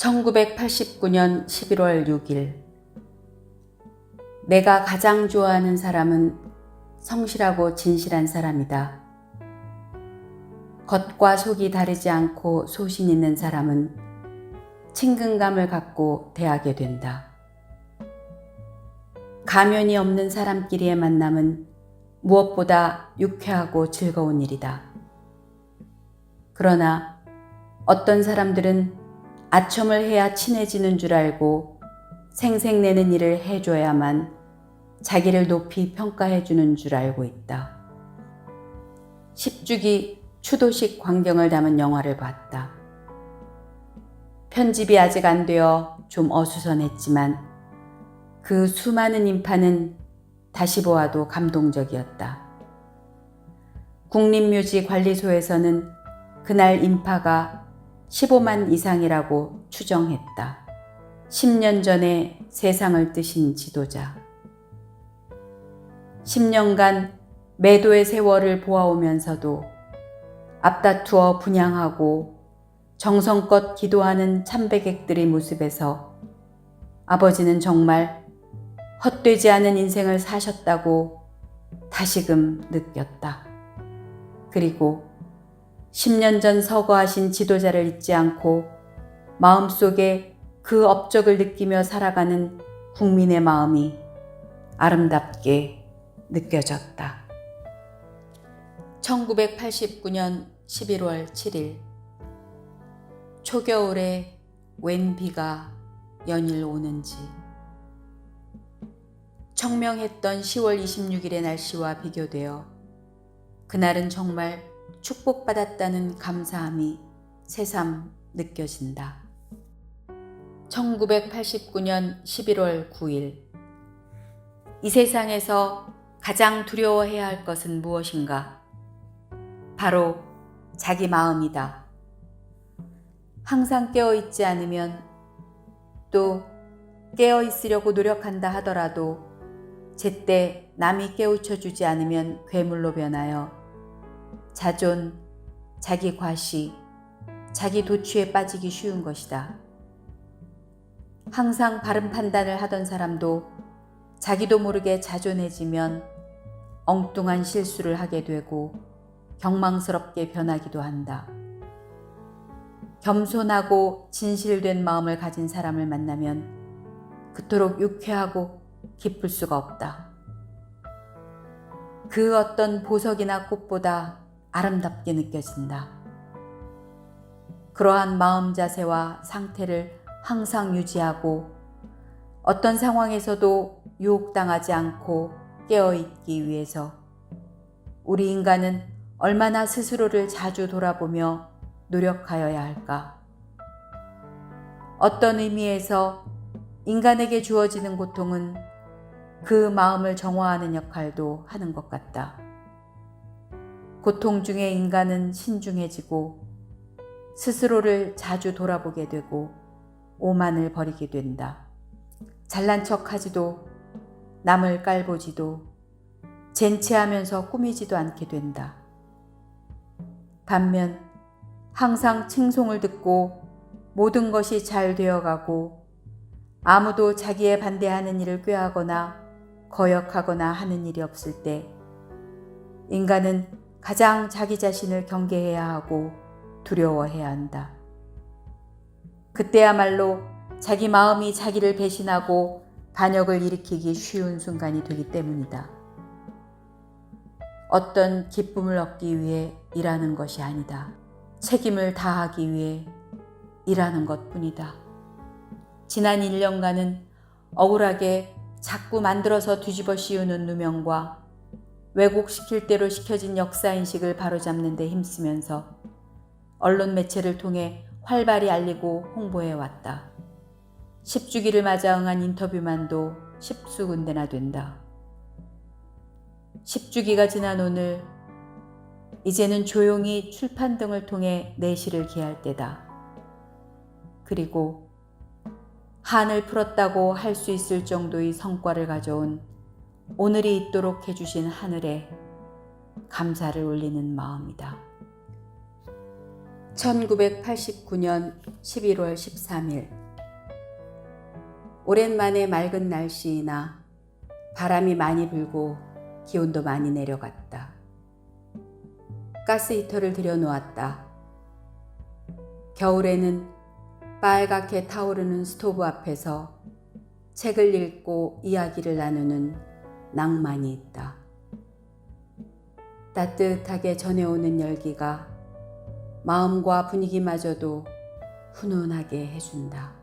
1989년 11월 6일 내가 가장 좋아하는 사람은 성실하고 진실한 사람이다. 겉과 속이 다르지 않고 소신 있는 사람은 친근감을 갖고 대하게 된다. 가면이 없는 사람끼리의 만남은 무엇보다 유쾌하고 즐거운 일이다. 그러나 어떤 사람들은 아첨을 해야 친해지는 줄 알고 생색내는 일을 해줘야만 자기를 높이 평가해 주는 줄 알고 있다. 10주기 추도식 광경을 담은 영화를 봤다. 편집이 아직 안 되어 좀 어수선했지만 그 수많은 인파는 다시 보아도 감동적이었다. 국립묘지관리소에서는 그날 인파가 15만 이상이라고 추정했다. 10년 전에 세상을 뜨신 지도자. 10년간 매도의 세월을 보아오면서도 앞다투어 분양하고 정성껏 기도하는 참배객들의 모습에서 아버지는 정말 헛되지 않은 인생을 사셨다고 다시금 느꼈다. 그리고 10년 전 서거하신 지도자를 잊지 않고 마음속에 그 업적을 느끼며 살아가는 국민의 마음이 아름답게 느껴졌다. 1989년 11월 7일 초겨울에 웬 비가 연일 오는지 청명했던 10월 26일의 날씨와 비교되어 그날은 정말 축복받았다는 감사함이 새삼 느껴진다. 1989년 11월 9일 이 세상에서 가장 두려워해야 할 것은 무엇인가? 바로 자기 마음이다. 항상 깨어 있지 않으면 또 깨어 있으려고 노력한다 하더라도 제때 남이 깨우쳐 주지 않으면 괴물로 변하여 자존, 자기 과시, 자기 도취에 빠지기 쉬운 것이다. 항상 바른 판단을 하던 사람도 자기도 모르게 자존해지면 엉뚱한 실수를 하게 되고 경망스럽게 변하기도 한다. 겸손하고 진실된 마음을 가진 사람을 만나면 그토록 유쾌하고 기쁠 수가 없다. 그 어떤 보석이나 꽃보다 아름답게 느껴진다. 그러한 마음 자세와 상태를 항상 유지하고 어떤 상황에서도 유혹당하지 않고 깨어있기 위해서 우리 인간은 얼마나 스스로를 자주 돌아보며 노력하여야 할까? 어떤 의미에서 인간에게 주어지는 고통은 그 마음을 정화하는 역할도 하는 것 같다. 고통 중에 인간은 신중해지고 스스로를 자주 돌아보게 되고 오만을 버리게 된다. 잘난 척 하지도 남을 깔보지도 젠체하면서 꾸미지도 않게 된다. 반면 항상 칭송을 듣고 모든 것이 잘 되어가고 아무도 자기에 반대하는 일을 꾀하거나 거역하거나 하는 일이 없을 때 인간은 가장 자기 자신을 경계해야 하고 두려워해야 한다. 그때야말로 자기 마음이 자기를 배신하고 반역을 일으키기 쉬운 순간이 되기 때문이다. 어떤 기쁨을 얻기 위해 일하는 것이 아니다. 책임을 다하기 위해 일하는 것 뿐이다. 지난 1년간은 억울하게 자꾸 만들어서 뒤집어 씌우는 누명과 왜곡시킬 대로 시켜진 역사인식을 바로잡는 데 힘쓰면서 언론 매체를 통해 활발히 알리고 홍보해 왔다. 10주기를 맞아 응한 인터뷰만도 십수 군데나 된다. 10주기가 지난 오늘 이제는 조용히 출판 등을 통해 내시를 기할 때다. 그리고 한을 풀었다고 할 수 있을 정도의 성과를 가져온 오늘이 있도록 해주신 하늘에 감사를 올리는 마음이다. 1989년 11월 13일 오랜만에 맑은 날씨이나 바람이 많이 불고 기온도 많이 내려갔다. 가스 히터를 들여놓았다. 겨울에는 빨갛게 타오르는 스토브 앞에서 책을 읽고 이야기를 나누는 낭만이 있다. 따뜻하게 전해오는 열기가 마음과 분위기마저도 훈훈하게 해준다.